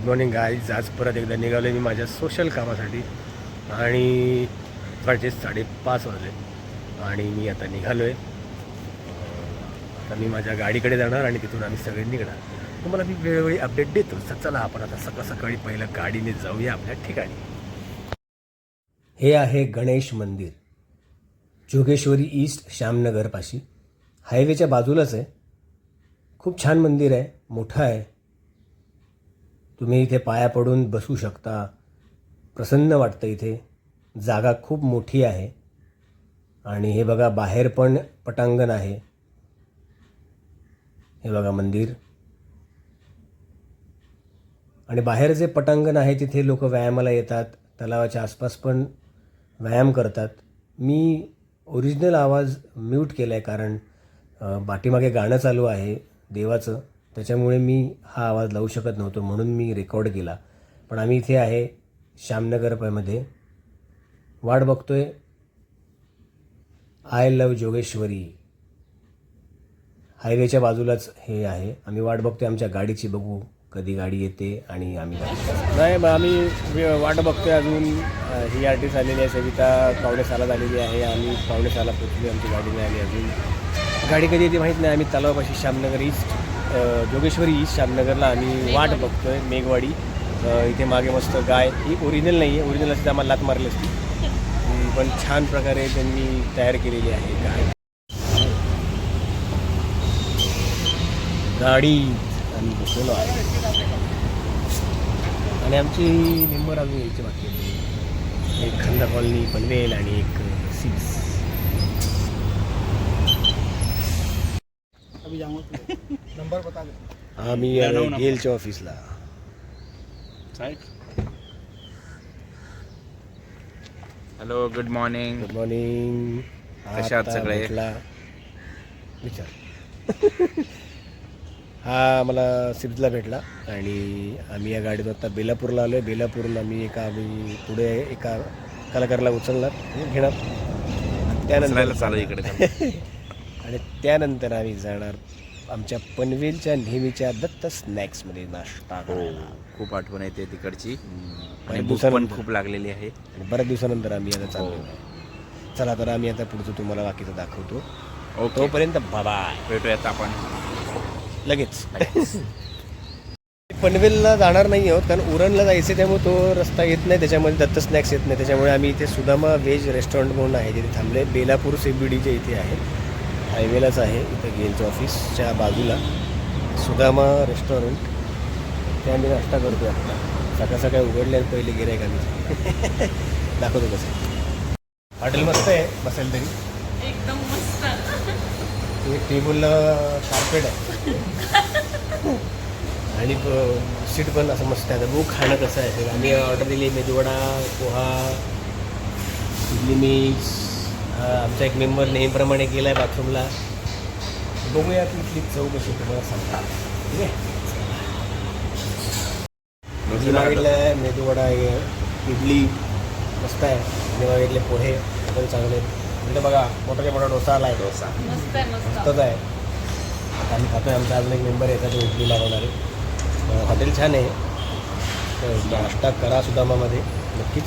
Good morning guys आज परत एकदा निघालो मी माझ्या सोशल कामासाठी. आणि सकाळचे साडेपाच वाजले. आणि मी आता निघालो आहे आता मी माझ्या गाडीकडे जाणार आणि तिथून आम्ही सगळे निघणार. तुम्हाला मी वेळोवेळी अपडेट देतो. तर चला आपण आता सकाळ सकाळी पहिलं गाडीने जाऊया आपल्या ठिकाणी. हे आहे गणेश मंदिर. जोगेश्वरी ईस्ट श्यामनगरपाशी. हायवेच्या बाजूलाच आहे. खूप छान मंदिर आहे. मोठं आहे. तुम्ही इथे पाया पडून बसू शकता. प्रसन्न वाटतं इथे. जागा खूप मोठी आहे. आणि हे बघा बाहेर पण पटांगण आहे. हे बघा मंदिर. आणि बाहेर जे पटांगण आहे तिथे लोक व्यायामाला येतात. तलावाच्या आसपास पण व्यायाम करतात. मी ओरिजिनल आवाज म्यूट केला आहे कारण पाठीमागे गाणं चालू आहे देवाचं. त्याच्यामुळे मी हा आवाज लावू शकत नव्हतो म्हणून मी रेकॉर्ड केला. पण आम्ही इथे आहे श्यामनगरमध्ये. वाट बघतोय. I love Jogeshwari. हायवेच्या बाजूलाच हे आहे. आम्ही वाट बघतोय. आमच्या गाडीची बघू. कधी गाडी येते आणि आम्ही नाही मग आम्ही वाट बघतोय अजून. ही आर्टिस्ट आलेली आहे. सविता पावणेसाला झालेली आहे. आम्ही पावणे साला पोचली आमची गाडी नाही आली अजून. गाडी कधी येते माहीत नाही. आम्ही तलावापाशी श्यामनगर ईस्ट जोगेश्वरी ईस्ट श्यामनगरला आम्ही वाट बघतोय मेघवाडी. इथे मागे मस्त गाय. ही ओरिजिनल नाही आहे ओरिजिनल असते आम्हाला लात मारली असती. पण छान प्रकारे त्यांनी तयार केलेली आहे गाय. गाडी आम्ही बसलेलो आहे. आणि आमची मेंबर अजून यायचे बाकी. एक खंदा कॉलनी पनवेल आणि एक सिक्स अभी जाऊंगा नंबर बता दे. गेलच्या ऑफिसला hello good morning good morning कसे आहात सगळे? विचार हा मला सिप्सला भेटला आणि आम्ही या गाडीत आता बेलापूरला आलो आहे बेलापूरला आम्ही एका आम्ही पुढे एका कलाकाराला उचलणार. घेणार. उचलायला चालू इकडे आणि त्यानंतर आम्ही जाणार आमच्या पनवेलच्या नेहमीच्या दत्त स्नॅक्समध्ये नाश्ता हो करायला. खूप आठवण येते तिकडची. बऱ्याच आणि भूक पण दिवसानंतर. खूप लागलेली आहे. आणि बऱ्याच दिवसानंतर आम्ही आता हो. आहे. चला तर आम्ही आता पुढचं तुम्हाला बाकीचं दाखवतो. ओके. तोपर्यंत बाय भेटूयात आपण. लगेच. पनवेलला जाणार नाही आहोत कारण उरणला जायचं त्यामुळे तो रस्ता येत नाही त्याच्यामध्ये दत्त स्नॅक्स येत नाही. त्याच्यामुळे आम्ही इथे सुदामा व्हेज रेस्टॉरंट म्हणून आहे तिथे थांबले बेलापूर सीबीडीच्या इथे आहे. हायवेलाच आहे इथं गेलचं ऑफिसच्या बाजूला सुदामा रेस्टॉरंट ते आम्ही नाश्ता करतो आता. सकाळ सकाळी उघडले पहिले गिरायक आम्ही. दाखवतो कसं. हॉटेल मस्त आहे बसायला तरी. एकदम मस्त. एक टेबलला कार्पेट आहे. आणि सीट पण असं मस्त आहे. बघू खाणं कसं आहे. आम्ही ऑर्डर दिली मेदूवडा पोहा इडली मिक्स आमचा एक मेंबर नेहमीप्रमाणे गेला आहे बाथरूमला. बघूया की इथली चव कशी तुम्हाला सांगता. ठीक आहे? इडली मागितलं आहे मेदूवडा आहे इडली मस्त आहे. आणि मागितले पोहे पण चांगले आहेत. इकडे बघा मोठा मोठा डोसा आला आहे डोसा. मस्त आहे मस्त. मस्तच आहे. आता आम्ही खातोय आमचा अजून एक मेंबर येतात तो इडली लावणारे अं, हॉटेल छान आहे. तर नाश्ता करा सुदामामध्ये. नक्कीच.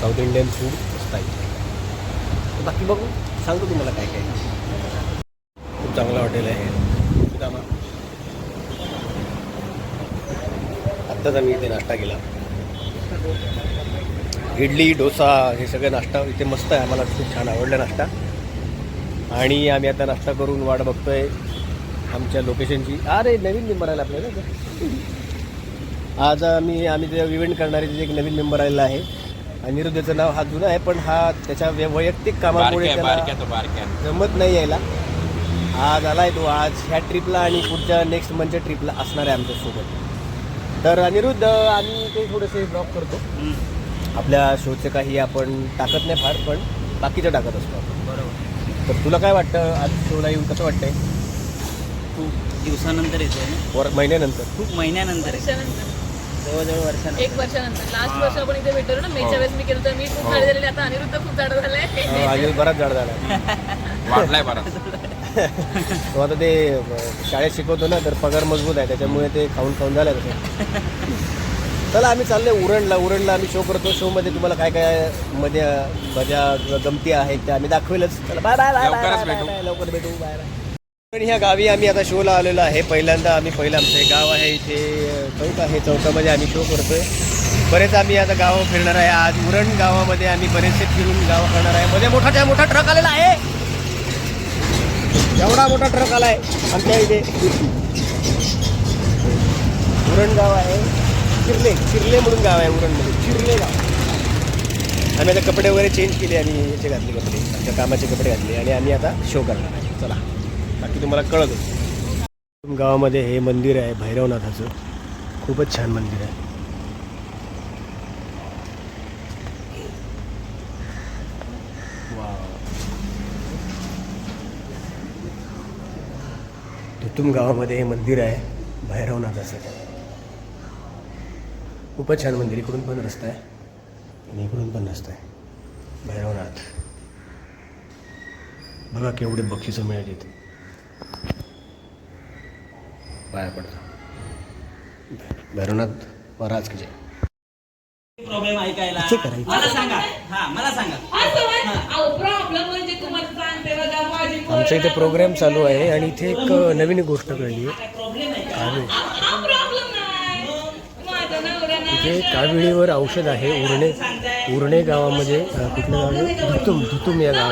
साऊथ इंडियन फूड मस्त आहे. बाकी बघू. सांगतो तुम्हाला काय काय. खूप चांगलं हॉटेल आहे. सुदामा आत्ताच आम्ही इथे नाश्ता केला. इडली डोसा हे सगळं नाश्ता इथे मस्त आहे. आम्हाला खूप छान आवडला नाश्ता. आणि आम्ही आता नाश्ता करून वाट बघतोय आमच्या लोकेशनची. अरे नवीन मेंबर आला आपल्याला. आज आम्ही आम्ही जे इव्हेंट करणारे तिथे एक नवीन मेंबर आलेला आहे. अनिरुद्धचं नाव हा जुना आहे पण हा त्याच्या व्य- वैयक्तिक कामामुळे बारक्या बारक्या त्याला तो बारक्या. जमत नाही यायला. आज आलाय तो आज ह्या ट्रिपला आणि पुढच्या नेक्स्ट मंथच्या ट्रिपला असणार आहे आमच्यासोबत तर अनिरुद्ध आम्ही ते थोडेसे ब्लॉग करतो. आपल्या शोचे काही आपण टाकत नाही फार पण बाकीचं टाकत असतो आपण. बरोबर. तर तुला काय वाटतं? आज शोला येऊन कसं वाटतंय? खूप दिवसानंतर येतोय ना? वर महिन्यानंतर. खूप महिन्यानंतर आहे जवळजवळ वर्षानंतर. एक वर्षानंतर. लास्ट हा. वर्ष आपण इथे भेटलो ना मेच्या वेळेस मी केलं तर मी खूप हो. झाड झालेली आता अनिरुद्ध खूप झाड झालंय. बराच जाड झाला वाढलाय बरा तो आता ते शाळेत शिकवतो ना तर पगार मजबूत आहे. त्याच्यामुळे ते खाऊन खाऊन झालं तसं. चला आम्ही चाललोय उरणला. उरणला आम्ही शो करतो. शोमध्ये तुम्हाला काय काय मध्ये मजा किंवा गमती आहेत त्या आम्ही दाखवेलच. चला बाय बाय. बाय, लवकर भेटू. बाय बाय पण ह्या गावी आम्ही आता शोला आलेलो आहे. पहिल्यांदा आम्ही पहिलं आमचं हे गाव आहे इथे चौक आहे. चौकामध्ये आम्ही शो करतोय. बरेच आम्ही आता गाव फिरणार आहे. आज उरण गावामध्ये आम्ही बरेचसे फिरून गाव करणार आहे. मध्ये मोठा त्या मोठा ट्रक आलेला आहे. एवढा मोठा ट्रक आलाय आमच्या इथे. उरण गाव आहे. चिरले चिरले म्हणून गाव आहे उरणमध्ये. चिरले गाव. आम्ही आता कपडे वगैरे चेंज केले आणि याचे घातले कपडे. आमच्या कामाचे कपडे घातले आणि आम्ही आता शो करणार आहे. चला. बाकी तुम्हाला कळत गावामध्ये हे मंदिर आहे भैरवनाथाचं. खूपच छान मंदिर आहे. तुतुम गावामध्ये हे मंदिर आहे भैरवनाथाचं. खूपच छान मंदिर इकडून पण रस्ता आहे आणि इकडून पण रस्ता आहे. भैरवनाथ. बघा केवढे बक्षिसं मिळाली पाया पडतो. भैरवनाथ महाराज की जय. प्रॉब्लेम ऐकायला. इथे करायचं. मला सांगा. हा मला सांगा. प्रॉब्लेम म्हणजे तुम्हाला सांगते बघा माझी आमच्या इथे प्रोग्राम चालू आहे आणि इथे एक नवीन गोष्ट कळली आहे प्रॉब्लेम आहे. का कावीळ प्रॉब्लेम नाही. माझा नवरा नाही इथे काविळीवर औषध आहे. उरणे उरणे गावामध्ये अं, कुठलं गाव? आहे धुतुम धुतुम या गाव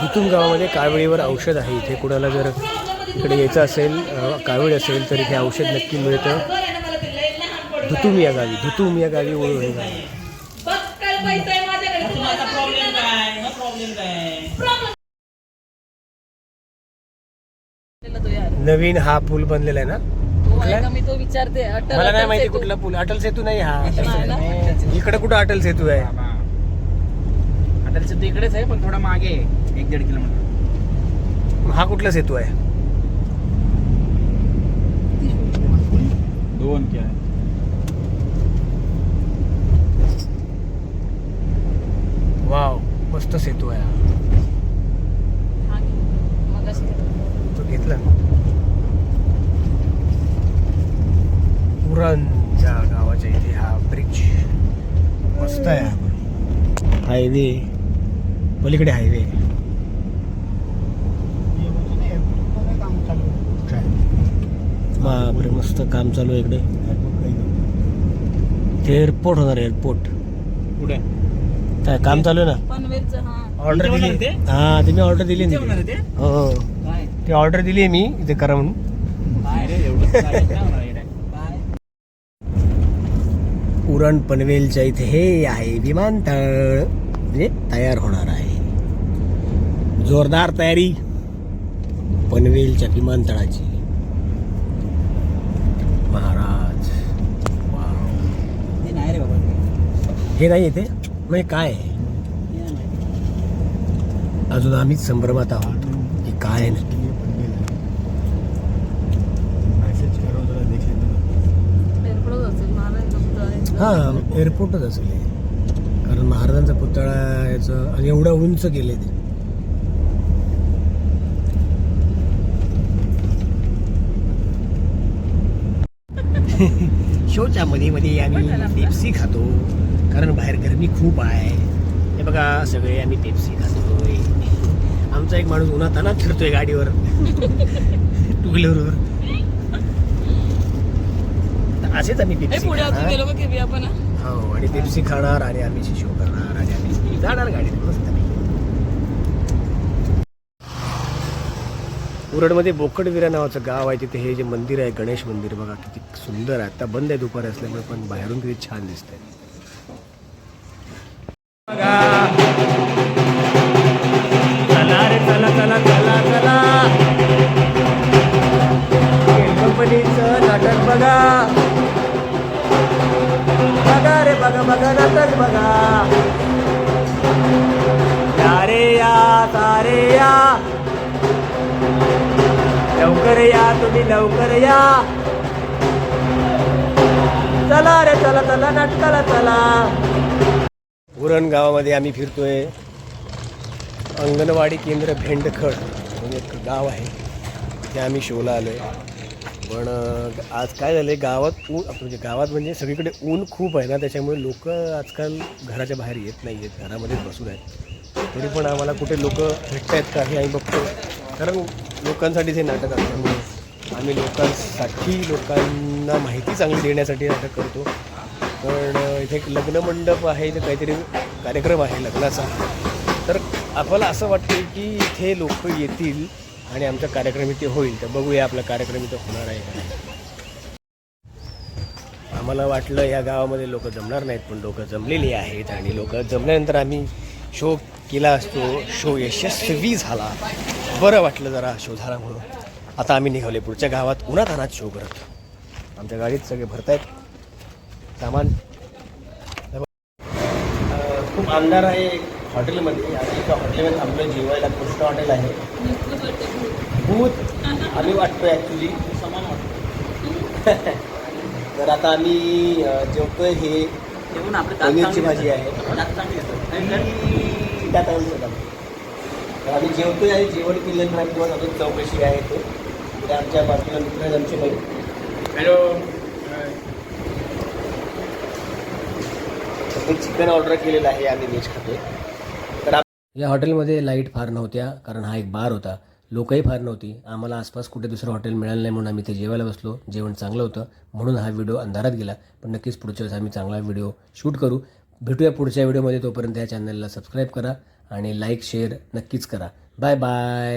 धुतुम गावामध्ये काविळीवर औषध आहे इथे कुणाला जर इकडे यायचं असेल कावीळ असेल तर इथे औषध नक्की मिळतं धुतुम या गावी धुतुम या गावी यार. नवीन हा पूल बनलेला आहे ना का मी तो विचारते अटल मला नाही अटल माहिती सेतू. कुठला पूल अटल सेतू नाही हा? इकडे कुठं अटल सेतू आहे अटलचं इकडेच आहे पण थोडा मागे आहे. एक दीड किलोमीटर. हा कुठला सेतू आहे? दोन क्या वाव मस्त सेतू आहे हा. हा ते- घेतला. ना उरणच्या गावाच्या इथे हा ब्रिज मस्त आहे हा हायवे पलीकडे हायवे बापरे मस्त काम चालू आहे इकडे. इथे एअरपोर्ट होणार एअरपोर्ट पुढे काय काम चालू आहे ना? पनवेलचं हा. ऑर्डर दिली. होणार ते? हा तुम्ही ऑर्डर दिली. ते? हो हो. काय? ते ऑर्डर दिली आहे मी इथे करा म्हणून. उरण पनवेलच्या इथे हे आहे विमानतळ म्हणजे तयार होणार आहे. जोरदार तयारी पनवेलच्या विमानतळाची महाराज वाव. ते नाही रे बाबा ते. हे नाही येते म्हणजे काय आहे? अजून आम्हीच संभ्रमात आहोत. की काय आहे? नक्की हा एअरपोर्टच असेल कारण महाराजांचा पुतळा याचं आणि एवढं उंच केले ते. शोच्या मध्ये मध्ये आम्ही पेप्सी खातो. कारण बाहेर गरमी खूप आहे. हे बघा सगळे आम्ही पेप्सी खातोय. आमचा एक माणूस उन्हात तानात फिरतोय गाडीवर. टू व्हीलरवर असेच आम्ही पेप्सी हा? आणि पेप्सी खाणार आणि आम्ही शो करणार आणि आम्ही जाणार गाडीत मस्त उरणमध्ये बोकडविरा नावाचं गाव आहे. तिथे हे जे मंदिर आहे गणेश मंदिर बघा किती सुंदर आहे. आता बंद आहे दुपार असल्यामुळे पण बाहेरून किती छान चला रे चला चला चला चला. कंपनीचं नाटक बघा. बघा रे बघा बघा नाटक बघा. तारे या तारे या. लवकर या तुम्ही लवकर या. चला रे चला चला नाटकाला चला. उरण गावामध्ये आम्ही फिरतो आहे अंगणवाडी केंद्र भेंडखड म्हणून एक गाव आहे. ते आम्ही शोला आलो आहे पण आज काय झालं आहे गावात ऊन म्हणजे गावात म्हणजे सगळीकडे ऊन खूप आहे ना त्याच्यामुळे लोक आजकाल घराच्या बाहेर येत नाही आहेत घरामध्येच बसून आहेत. तरी पण आम्हाला कुठे लोक भेटत आहेत का हे आम्ही बघतो. कारण लोकांसाठीच हे नाटक असल्यामुळे आम्ही लोकांसाठी लोकांना माहिती चांगली देण्यासाठी नाटक करतो. पण इथे एक लग्न मंडप आहे इथे काहीतरी कार्यक्रम आहे लग्नाचा. तर आपल्याला असं वाटतं की इथे लोक येतील आणि आमचा कार्यक्रम इथे होईल. तर बघूया आपला कार्यक्रम इथे होणार आहे का आम्हाला वाटलं या गावामध्ये लोक जमणार नाहीत पण लोक जमलेली आहेत. आणि लोक जमल्यानंतर आम्ही शो केला असतो. शो यशस्वी झाला. बरं वाटलं जरा शो झाला म्हणून. आता आम्ही निघाले पुढच्या गावात. उन्हात अनात शो करत. आमच्या गाडीत सगळे भरतायत. सामान. खूप अंधार आहे हॉटेलमध्ये. आणि एका हॉटेलमध्ये थांबलो जेवायला. कृष्ण हॉटेल आहे. भूत. आम्ही वाटतोय ॲक्च्युली समान वाटतं तर आता आम्ही जेवतोय हे पनीरची भाजी आहे. सगळं. तर आम्ही जेवतोय आणि जेवण केलं नाही किंवा अजून चौकशी आहे ते आमच्या बाजूला मित्र आमचे हॅलो तर चिकन ऑर्डर केलेलं आहे आम्ही व्हेज खातोय. तर या हॉटेलमध्ये लाइट फार नव्हत्या कारण हा एक बार होता. लोकही फार नव्हती. आम्हाला आसपास कुठे दुसरं हॉटेल मिळालं नाही म्हणून आम्ही ते जेवायला बसलो. जेवण चांगलं होतं. म्हणून हा व्हिडिओ अंधारात गेला. पण नक्कीच पुढच्या वेळेस आम्ही चांगला व्हिडिओ शूट करू. भेटूया पुढच्या व्हिडिओमध्ये तोपर्यंत या चॅनलला सबस्क्राईब करा आणि लाईक शेअर नक्कीच करा. Bye bye